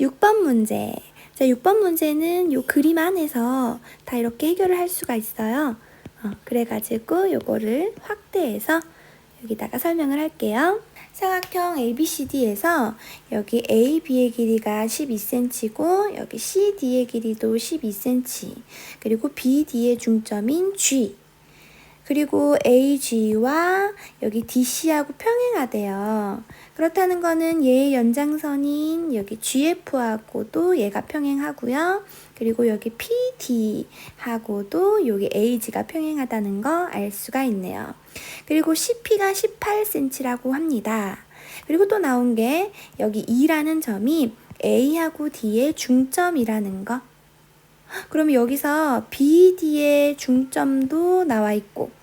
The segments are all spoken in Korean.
6번 문제. 자, 6번 문제는 요 그림 안에서 다 이렇게 해결을 할 수가 있어요. 어, 그래가지고 요거를 확대해서 여기다가 설명을 할게요. 사각형 ABCD에서 여기 AB의 길이가 12cm고 여기 CD의 길이도 12cm 그리고 BD의 중점인 G 그리고 AG와 여기 DC하고 평행하대요. 그렇다는 거는 얘의 연장선인 여기 GF하고도 얘가 평행하고요. 그리고 여기 PD하고도 여기 AG가 평행하다는 거 알 수가 있네요. 그리고 CP가 18cm라고 합니다. 그리고 또 나온 게 여기 E라는 점이 A하고 D의 중점이라는 거. 그럼 여기서 BD의 중점도 나와 있고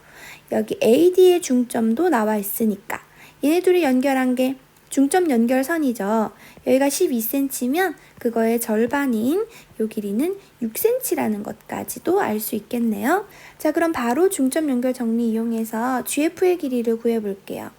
여기 AD의 중점도 나와 있으니까 얘네 둘이 연결한 게 중점 연결선이죠. 여기가 12cm면 그거의 절반인 요 길이는 6cm라는 것까지도 알 수 있겠네요. 자, 그럼 바로 중점 연결 정리 이용해서 GF의 길이를 구해 볼게요.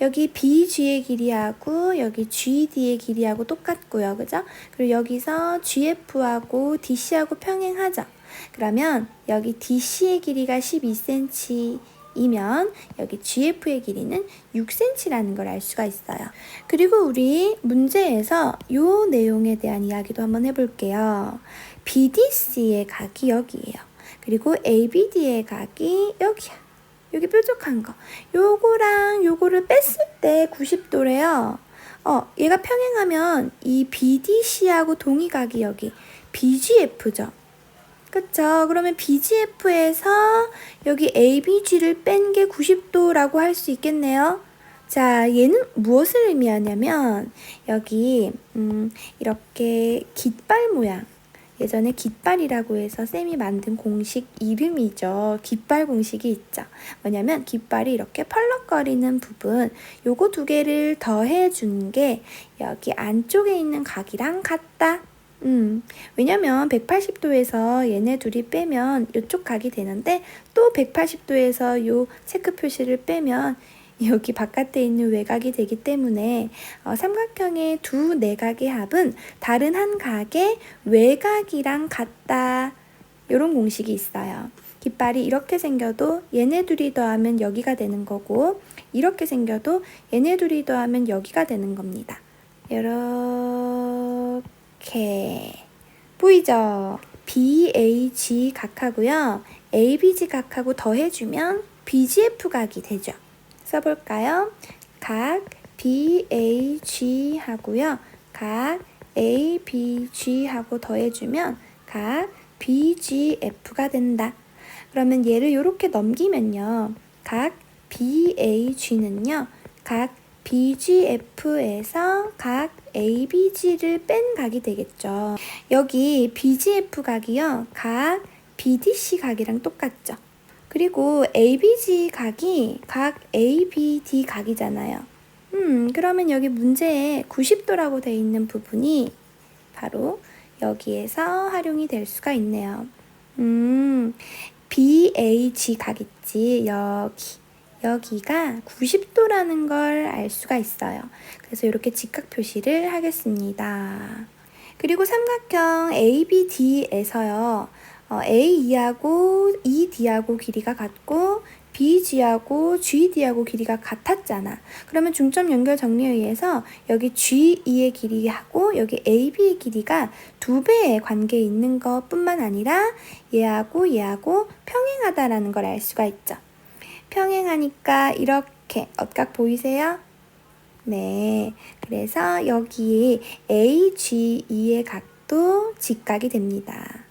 여기 BG의 길이하고 여기 GD의 길이하고 똑같고요. 그죠? 그리고 여기서 GF하고 DC하고 평행하죠. 그러면 여기 DC의 길이가 12cm 이면 여기 GF의 길이는 6cm라는 걸 알 수가 있어요. 그리고 우리 문제에서 이 내용에 대한 이야기도 한번 해볼게요. BDC의 각이 여기예요. 그리고 ABD의 각이 여기야. 여기 뾰족한 거. 요거랑 요거를 뺐을 때 90도래요. 어, 얘가 평행하면 이 BDC하고 동의각이 여기 BGF죠. 그쵸. 그러면 BGF에서 여기 ABG를 뺀 게 90도라고 할 수 있겠네요. 자, 얘는 무엇을 의미하냐면 여기 음, 이렇게 깃발 모양 예전에 깃발이라고 해서 쌤이 만든 공식 이름이죠. 깃발 공식이 있죠. 뭐냐면 깃발이 이렇게 펄럭거리는 부분 요거 두 개를 더해 준 게 여기 안쪽에 있는 각이랑 같다. 음, 왜냐면 180도에서 얘네 둘이 빼면 이쪽 각이 되는데 또 180도에서 요 체크 표시를 빼면 여기 바깥에 있는 외곽이 되기 때문에 어, 삼각형의 두 내각의 합은 다른 한 각의 외곽이랑 같다. 이런 공식이 있어요. 깃발이 이렇게 생겨도 얘네 둘이 더하면 여기가 되는 거고 이렇게 생겨도 얘네 둘이 더하면 여기가 되는 겁니다. 이렇게 보이죠? BAG 각하고요. ABG 각하고 더해주면 BGF 각이 되죠. 써볼까요? 각 BAG 하고요. 각 ABG 하고 더해주면 각 BGF가 된다. 그러면 얘를 이렇게 넘기면요. 각 BAG는요. 각 BGF에서 각 ABG를 뺀 각이 되겠죠. 여기 BGF 각이요. 각 BDC 각이랑 똑같죠. 그리고 ABG 각이 각 ABD 각이잖아요. 음, 그러면 여기 문제에 90도라고 되어 있는 부분이 바로 여기에서 활용이 될 수가 있네요. 음, BAG 각 있지, 여기. 여기가 90도라는 걸 알 수가 있어요. 그래서 이렇게 직각 표시를 하겠습니다. 그리고 삼각형 ABD에서요. 어, AE하고 ED하고 길이가 같고 BG하고 GD하고 길이가 같았잖아. 그러면 중점 연결 정리에 의해서 여기 GE의 길이하고 여기 AB의 길이가 두 배의 관계에 있는 것 뿐만 아니라 얘하고 얘하고 평행하다라는 걸 알 수가 있죠. 평행하니까 이렇게 엇각 보이세요? 네. 그래서 여기 AGE의 각도 직각이 됩니다.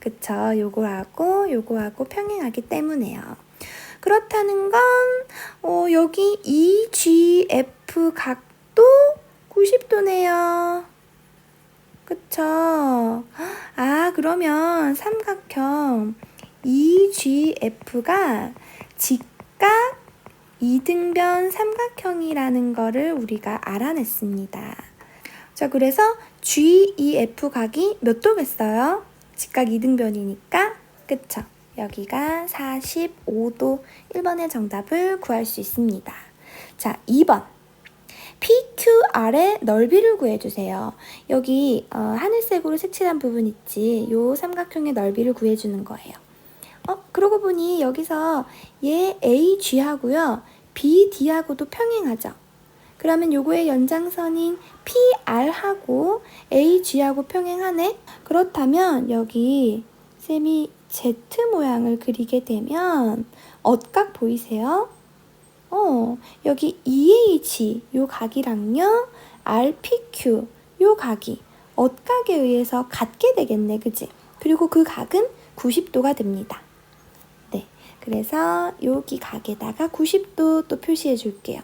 그쵸? 요거하고 요거하고 평행하기 때문에요. 그렇다는 건 어, 여기 EGF 각도 90도네요. 그쵸? 아, 그러면 삼각형 EGF가 직각 이등변 삼각형이라는 거를 우리가 알아냈습니다. 자, 그래서 GEF 각이 몇 도겠어요? 직각 이등변이니까 그쵸? 여기가 45도 1번의 정답을 구할 수 있습니다. 자, 2번 PQR의 넓이를 구해주세요. 여기 어, 하늘색으로 색칠한 부분 있지? 요 삼각형의 넓이를 구해주는 거예요. 어, 그러고 보니 여기서 얘 AG하고요. BD하고도 평행하죠. 그러면 요거의 연장선인 PR하고 AG하고 평행하네? 그렇다면 여기 쌤이 Z 모양을 그리게 되면 엇각 보이세요? 어, 여기 EH 요 각이랑요, RPQ 요 각이 엇각에 의해서 같게 되겠네, 그지? 그리고 그 각은 90도가 됩니다. 네, 그래서 여기 각에다가 90도 또 표시해 줄게요.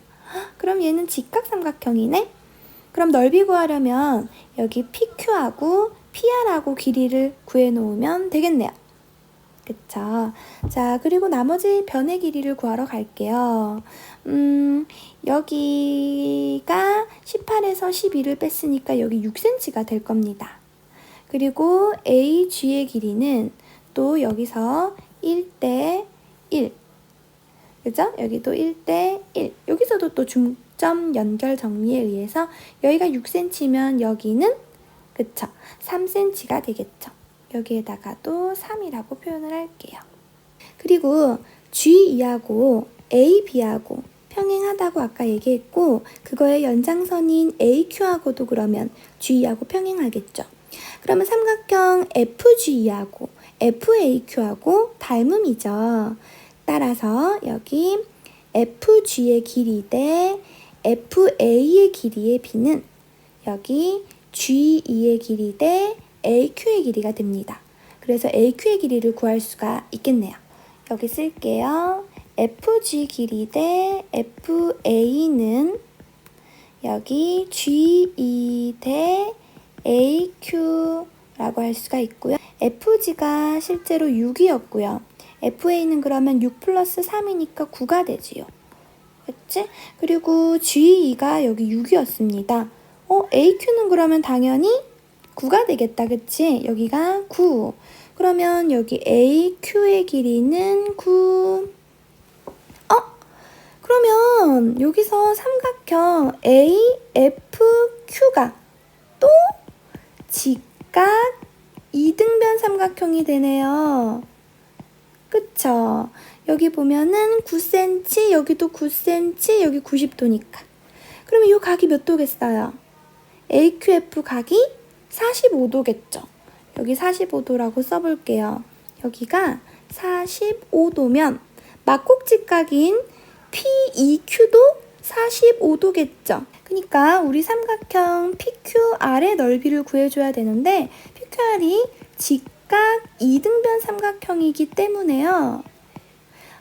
그럼 얘는 직각삼각형이네? 그럼 넓이 구하려면 여기 PQ하고 PR하고 길이를 구해 놓으면 되겠네요. 그쵸? 자, 그리고 나머지 변의 길이를 구하러 갈게요. 음, 여기가 18에서 12를 뺐으니까 여기 6cm가 될 겁니다. 그리고 AG의 길이는 또 여기서 1대 1. 그죠? 여기도 1대 1. 여기서도 또 중점 연결 정리에 의해서 여기가 6cm면 여기는 그쵸? 3cm가 되겠죠. 여기에다가도 3이라고 표현을 할게요. 그리고 G2하고 AB하고 평행하다고 아까 얘기했고 그거의 연장선인 AQ하고도 그러면 G하고 평행하겠죠. 그러면 삼각형 FG하고 FAQ하고 닮음이죠. 따라서 여기 FG의 길이 대 FA의 길이의 비는 여기 G2의 길이 대 AQ의 길이가 됩니다. 그래서 AQ의 길이를 구할 수가 있겠네요. 여기 쓸게요. FG 길이 대 FA는 여기 G2 대 AQ라고 할 수가 있고요. FG가 실제로 6이었고요. FA는 그러면 6 플러스 3이니까 9가 되지요. 그치? 그리고 G2가 여기 6이었습니다. 어, AQ는 그러면 당연히 9가 되겠다. 그치? 여기가 9. 그러면 여기 AQ의 길이는 9. 어? 그러면 여기서 삼각형 AFQ가 또 직각 이등변 삼각형이 되네요. 그쵸? 여기 보면은 9cm, 여기도 9cm, 여기 90도니까. 그러면 이 각이 몇 도겠어요? AQF 각이 45도겠죠. 여기 45도라고 써볼게요. 여기가 45도면 막곡직각인 PEQ도 45도겠죠. 그러니까 우리 삼각형 PQR의 넓이를 구해줘야 되는데 PQR이 직각 이등변 삼각형이기 때문에요.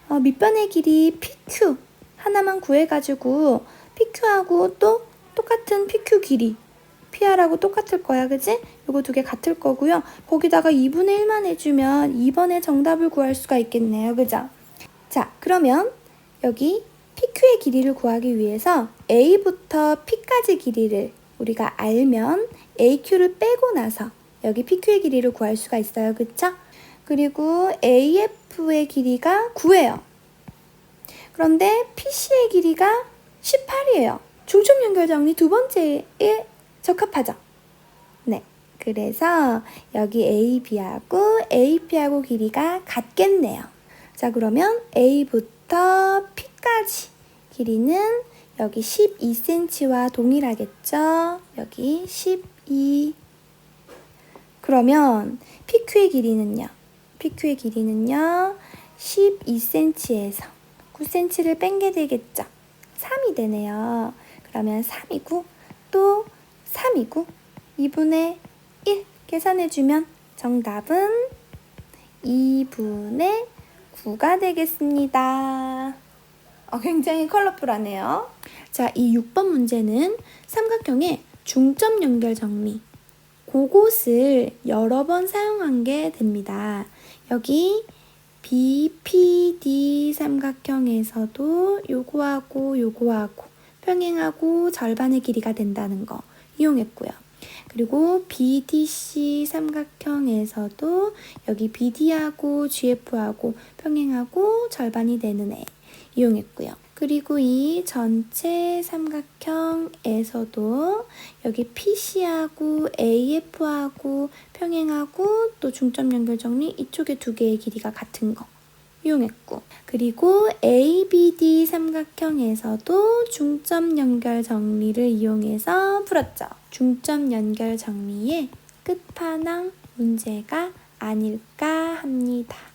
어, 밑변의 길이 PQ 하나만 구해가지고 PQ하고 또 똑같은 PQ 길이 PR하고 똑같을 거야, 그지? 요거 두 개 같을 거고요. 거기다가 2분의 1만 해주면 2번의 정답을 구할 수가 있겠네요, 그죠? 자, 그러면 여기 PQ의 길이를 구하기 위해서 A부터 P까지 길이를 우리가 알면 AQ를 빼고 나서 여기 PQ의 길이를 구할 수가 있어요, 그쵸? 그리고 AF의 길이가 9예요. 그런데 PC의 길이가 18이에요. 중점 연결 정리 두 번째에 적합하죠. 네. 그래서 여기 AB하고 AP하고 길이가 같겠네요. 자, 그러면 A부터 P까지 길이는 여기 12cm와 동일하겠죠? 여기 12. 그러면 PQ의 길이는요? PQ의 길이는요? 12cm에서 9cm를 뺀 게 되겠죠? 3이 되네요. 그러면 3이고 또 3이고 2분의 1 계산해주면 정답은 2분의 9가 되겠습니다. 어, 굉장히 컬러풀하네요. 자, 이 6번 문제는 삼각형의 중점 연결 정리. 그곳을 여러 번 사용한 게 됩니다. 여기 BPD 삼각형에서도 요거하고 요거하고 평행하고 절반의 길이가 된다는 거 이용했고요. 그리고 BDC 삼각형에서도 여기 BD하고 GF하고 평행하고 절반이 되는 애 이용했고요. 그리고 이 전체 삼각형에서도 여기 PC하고 AF하고 평행하고 또 중점 연결 정리 이쪽에 두 개의 길이가 같은 거 이용했고 그리고 ABD 삼각형에서도 중점 연결 정리를 이용해서 풀었죠. 중점 연결 정리의 끝판왕 문제가 아닐까 합니다.